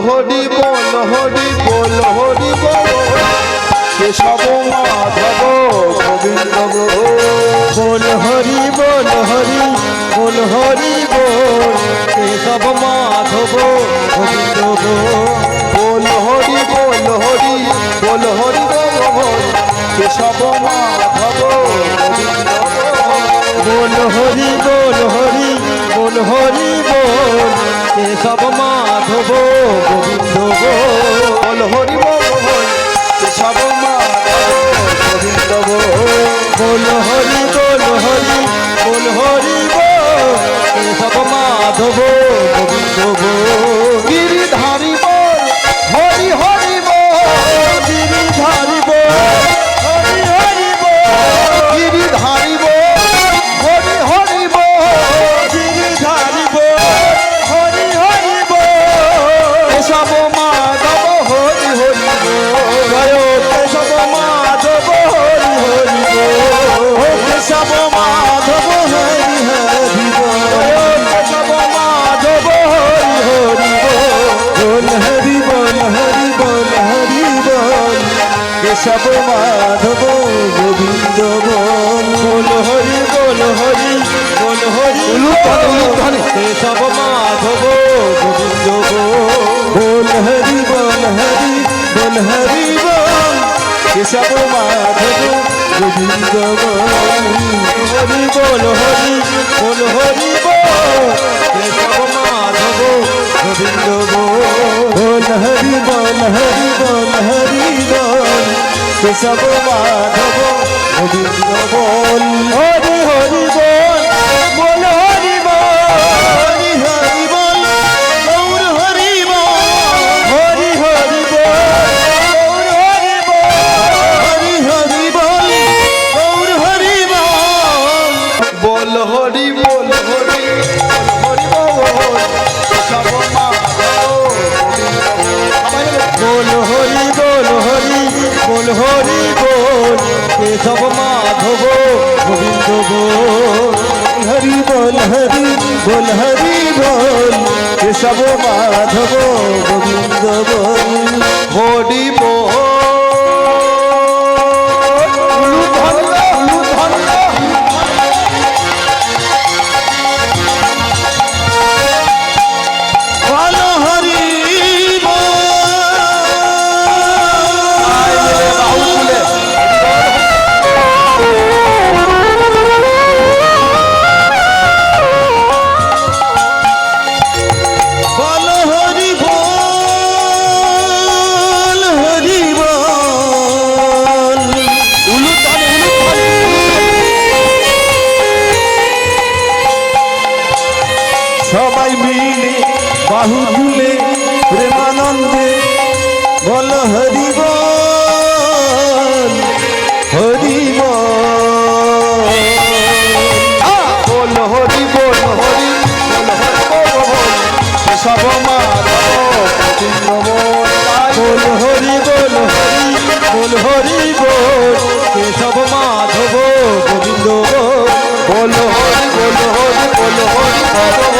হরি বল হরি বল হরি বল কেশব মাধব গোবিন্দ বল হরি বল হরি বল হরি বল কেশব মাধব গোবিন্দ বল হরি বল বল কেশব মাধব বল হরি বল বল কেশব মাধব মাধব গোবিন্দ গো, বল হরি সব মাধব বল হরি বল হরি বল হরি সব মাধব কেশব মাধব গোবিন্দ বল হরি বল হরি বল হরি। কেশব মাধব গোবিন্দ বল হরি বল হরি বল হরি বল কেশব মাধব গোবিন্দ হরি বল হরি বল হরি বল কেশব মাধব গোবিন্দ বল হরি বল হরি বল হরি কেশব মাধব গোবিন্দ বল হরি হরি বল বল হরি হরি হরি বল, গৌর হরি হরি হরি হরি বল, হরি হরি বল, গৌর হরি বল। বল হরি বল। শ্যামল হরি বল, কেশব মাধব, গোবিন্দ বল। হরি বল হরি বল হরি বল, কেশব মাধব গো বাহু তুলে প্রেমানন্দে বল হরি বল হরি বল বল হরি বল হরি বল বল হরি বল হরি বল হরি বল কেশব মাধব গোবিন্দ বল হরি বল হরি বল হরি